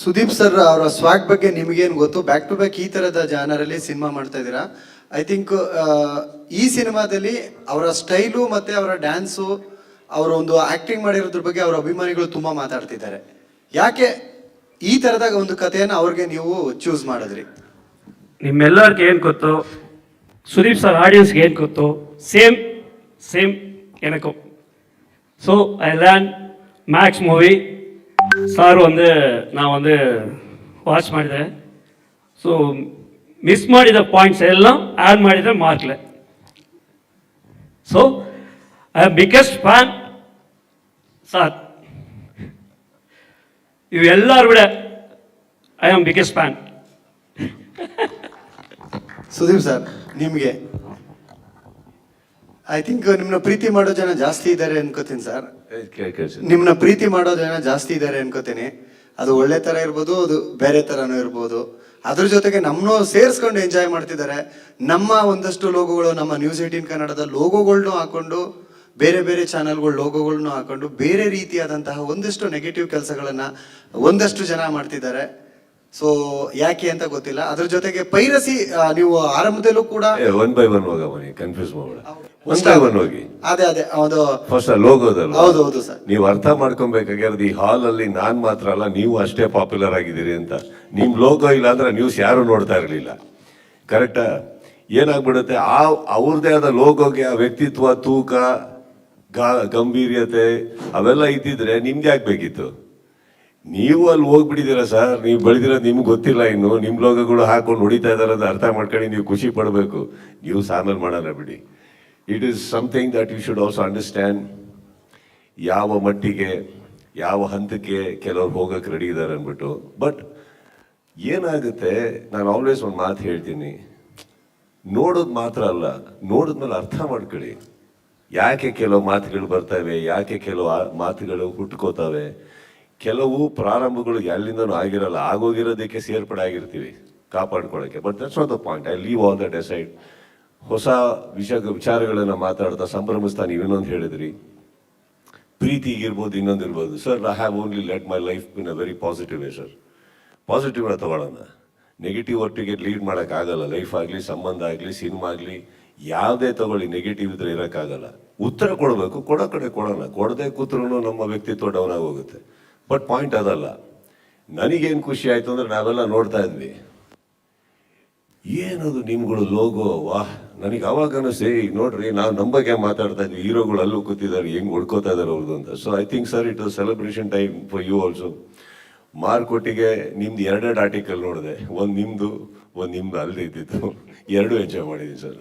Sudeep sir ಅವರ ಸ್ವಾಗ್ ಬಗ್ಗೆ ನಿಮಗೇನು ಗೊತ್ತು? ಬ್ಯಾಕ್ ಟು ಬ್ಯಾಕ್ ಈ ಥರದ ಜಾನರಲ್ಲಿ ಸಿನಿಮಾ ಮಾಡ್ತಾ ಇದ್ದೀರಾ? ಐ ಥಿಂಕ್ ಈ ಸಿನಿಮಾದಲ್ಲಿ ಅವರ ಸ್ಟೈಲು ಮತ್ತು ಅವರ ಡ್ಯಾನ್ಸು, ಅವರ ಒಂದು ಆ್ಯಕ್ಟಿಂಗ್ ಮಾಡಿರೋದ್ರ ಬಗ್ಗೆ ಅವರ ಅಭಿಮಾನಿಗಳು ತುಂಬ ಮಾತಾಡ್ತಿದ್ದಾರೆ. ಯಾಕೆ ಈ ಥರದಾಗ ಒಂದು ಕಥೆಯನ್ನು ಅವ್ರಿಗೆ ನೀವು ಚೂಸ್ ಮಾಡಿದ್ರಿ? ನಿಮ್ಮೆಲ್ಲರಿಗೆ ಏನು ಗೊತ್ತು? ಸುದೀಪ್ ಸರ್ ಆಡಿಯನ್ಸ್ಗೆ ಏನು ಗೊತ್ತು? Same same ಎನಕು so I land max movie sir வந்து நான் வந்து ವಾಚ್ ಮಾಡಿದೆ ಸೊ ಮಿಸ್ ಮಾಡಿದ ಪಾಯಿಂಟ್ಸ್ ಎಲ್ಲ ಆ್ಯಡ್ ಮಾಡಿದೆ ಮಾರ್ಕ್ಲೆ so I am biggest fan sir ಇವೆಲ್ಲರೂ ಬಿಡ I am biggest fan Sudeep sir ನಿಮಗೆ ಐ ಥಿಂಕ್ ನಿಮ್ಮನ್ನ ಪ್ರೀತಿ ಮಾಡೋ ಜನ ಜಾಸ್ತಿ ಇದ್ದಾರೆ ಅನ್ಕೋತೀನಿ ಸರ್ ನಿಮ್ಮನ್ನ ಪ್ರೀತಿ ಮಾಡೋ ಜನ ಜಾಸ್ತಿ ಇದ್ದಾರೆ ಅನ್ಕೋತೀನಿ. ಅದು ಒಳ್ಳೆ ತರ ಇರ್ಬೋದು ಅದು ಬೇರೆ ತರನೂ ಇರ್ಬೋದು. ಅದ್ರ ಜೊತೆಗೆ ನಮ್ಮನ್ನು ಸೇರಿಸ್ಕೊಂಡು ಎಂಜಾಯ್ ಮಾಡ್ತಿದ್ದಾರೆ ನಮ್ಮ ಒಂದಷ್ಟು ಲೋಗೋಗಳು ನಮ್ಮ ನ್ಯೂಸ್ ಏಟೀನ್ ಕನ್ನಡದ ಲೋಗೋಗಳ್ನು ಹಾಕೊಂಡು ಬೇರೆ ಬೇರೆ ಚಾನೆಲ್ಗಳು ಲೋಗೋಗಳ್ನು ಹಾಕೊಂಡು ಬೇರೆ ರೀತಿಯಾದಂತಹ ಒಂದಷ್ಟು ನೆಗೆಟಿವ್ ಕೆಲಸಗಳನ್ನ ಒಂದಷ್ಟು ಜನ ಮಾಡ್ತಿದ್ದಾರೆ ಸೊ ಯಾಕೆ ಅಂತ ಗೊತ್ತಿಲ್ಲ. ಅದ್ರ ಜೊತೆಗೆ ಪೈರಸಿ ನೀವು ಆರಂಭದಲ್ಲೂ ಕೂಡ ಒನ್ ಬೈ ಒನ್ ಹೋಗ ಮನೆ ಕನ್ಫ್ಯೂಸ್ ಮಾಡಬೇಡ. ಒನ್ ಬೈ ಒನ್ ಹೋಗಿ. ಅದೇ ಅದೇ ಅದು ಫಸ್ಟ್ ಲೋಗೋದಲ್ಲ ಹೌದು ಹೌದು ಸರ್. ನೀವು ಅರ್ಥ ಮಾಡ್ಕೊಬೇಕಾಗಿರೋದು ಈ ಹಾಲ್ ಅಲ್ಲಿ ನಾನ್ ಮಾತ್ರ ಅಲ್ಲ ನೀವು ಅಷ್ಟೇ ಪಾಪ್ಯುಲರ್ ಆಗಿದ್ದೀರಿ ಅಂತ. ನಿಮ್ ಲೋಗೋ ಇಲ್ಲ ಅಂದ್ರೆ ನ್ಯೂಸ್ ಯಾರು ನೋಡ್ತಾ ಇರಲಿಲ್ಲ. ಕರೆಕ್ಟ್ ಏನಾಗ್ಬಿಡುತ್ತೆ? ಆ ಅವ್ರದೇ ಆದ ಲೋಗೋಗೆ ಆ ವ್ಯಕ್ತಿತ್ವ ತೂಕ ಗಾ- ಗಂಭೀರ್ಯತೆ ಅವೆಲ್ಲ ಇದ್ದಿದ್ರೆ ನಿಮ್ಗೆ ಯಾಕೆ ಬೇಕಿತ್ತು? ನೀವು ಅಲ್ಲಿ ಹೋಗ್ಬಿಟ್ಟಿದ್ದೀರಾ ಸರ್? ನೀವು ಬೆಳೆದಿರೋದು ನಿಮ್ಗೆ ಗೊತ್ತಿಲ್ಲ ಇನ್ನು. ನಿಮ್ಮ ಲೋಗಗಳು ಹಾಕೊಂಡು ಹೊಡಿತಾ ಇದಾರೆ ಅಂತ ಅರ್ಥ ಮಾಡ್ಕೊಂಡು ನೀವು ಖುಷಿ ಪಡಬೇಕು. ನೀವು ಆಮೇಲೆ ಮಾಡಲ್ಲ ಬಿಡಿ. It is something that you should also understand ಯಾವ ಮಟ್ಟಿಗೆ, ಯಾವ ಹಂತಕ್ಕೆ ಕೆಲವ್ರು ಹೋಗಕ್ಕೆ ರೆಡಿ ಇದ್ದಾರೆ ಅಂದ್ಬಿಟ್ಟು. ಬಟ್ ಏನಾಗುತ್ತೆ, ನಾನು ಆಲ್ವೇಸ್ ಒಂದು ಮಾತು ಹೇಳ್ತೀನಿ. ನೋಡೋದು ಮಾತ್ರ ಅಲ್ಲ ನೋಡಿದ್ಮೇಲೆ ಅರ್ಥ ಮಾಡ್ಕೊಳ್ಳಿ. ಯಾಕೆ ಕೆಲವು ಮಾತುಗಳು ಬರ್ತವೆ ಯಾಕೆ ಕೆಲವು ಮಾತುಗಳು ಹುಟ್ಕೋತವೆ? ಕೆಲವು ಪ್ರಾರಂಭಗಳು ಎಲ್ಲಿಂದನೂ ಆಗಿರಲ್ಲ, ಆಗೋಗಿರೋದಕ್ಕೆ ಸೇರ್ಪಡೆ ಆಗಿರ್ತೀವಿ, ಕಾಪಾಡ್ಕೊಳ್ಳೋಕ್ಕೆ. But that's not the point I leave all that aside ಹೊಸ ವಿಷಯ ವಿಚಾರಗಳನ್ನು ಮಾತಾಡ್ತಾ ಸಂಭ್ರಮಿಸ್ತಾ ನೀವು ಇನ್ನೊಂದು ಹೇಳಿದ್ರಿ. ಪ್ರೀತಿ ಇರ್ಬೋದು, ಇನ್ನೊಂದು ಇರ್ಬೋದು. Sir I have only let my life in a very positive way sir positive ತಗೊಳ್ಳೋಣ. ನೆಗೆಟಿವ್ ಒಟ್ಟಿಗೆ ಲೀಡ್ ಮಾಡೋಕ್ಕಾಗಲ್ಲ. ಲೈಫ್ ಆಗಲಿ, ಸಂಬಂಧ ಆಗಲಿ ಸಿನಿಮಾ ಆಗಲಿ, ಯಾವುದೇ ತಗೊಳ್ಳಿ ನೆಗೆಟಿವ್ ಇದ್ರೆ ಇರೋಕ್ಕಾಗಲ್ಲ. ಉತ್ತರ ಕೊಡಬೇಕು, ಕೊಡೋ ಕಡೆ ಕೊಡೋಣ. ಕೊಡದೆ ಕೂತ್ರೂ ನಮ್ಮ ವ್ಯಕ್ತಿತ್ವ ಡೌನ್ ಆಗೋಗುತ್ತೆ. ಬಟ್ ಪಾಯಿಂಟ್ ಅದಲ್ಲ. ನನಗೇನು ಖುಷಿ ಆಯಿತು ಅಂದರೆ ನಾವೆಲ್ಲ ನೋಡ್ತಾ ಇದ್ವಿ. ಏನದು ನಿಮ್ಗಳು ಲೋಗೋ ವಾಹ್ ನನಗೆ ಅವಾಗ ಅನಿಸ್ತು ಈಗ ನೋಡ್ರಿ, ನಾವು ನಮ್ಮ ಬಗ್ಗೆ ಮಾತಾಡ್ತಾ ಇದ್ವಿ. ಹೀರೋಗಳು ಅಲ್ಲೂ ಕೂತಿದ್ದಾರೆ, ಹೆಂಗೆ ಹೊಡ್ಕೋತಾ ಇದ್ದಾರೆ ಅವ್ರದ್ದು ಅಂತ. So I think sir it was celebration time for you also ಮಾರ್ಕೊಟ್ಟಿಗೆ ನಿಮ್ದು ಎರಡೆರಡು ಆರ್ಟಿಕಲ್ ನೋಡಿದೆ. ಒಂದು ನಿಮ್ಮದು ಒಂದು ನಿಮ್ದು ಅಲ್ಲದೆ ಇದ್ದಿತ್ತು ಎರಡೂ ಎಂಜಾಯ್ ಮಾಡಿದ್ದೀನಿ ಸರ್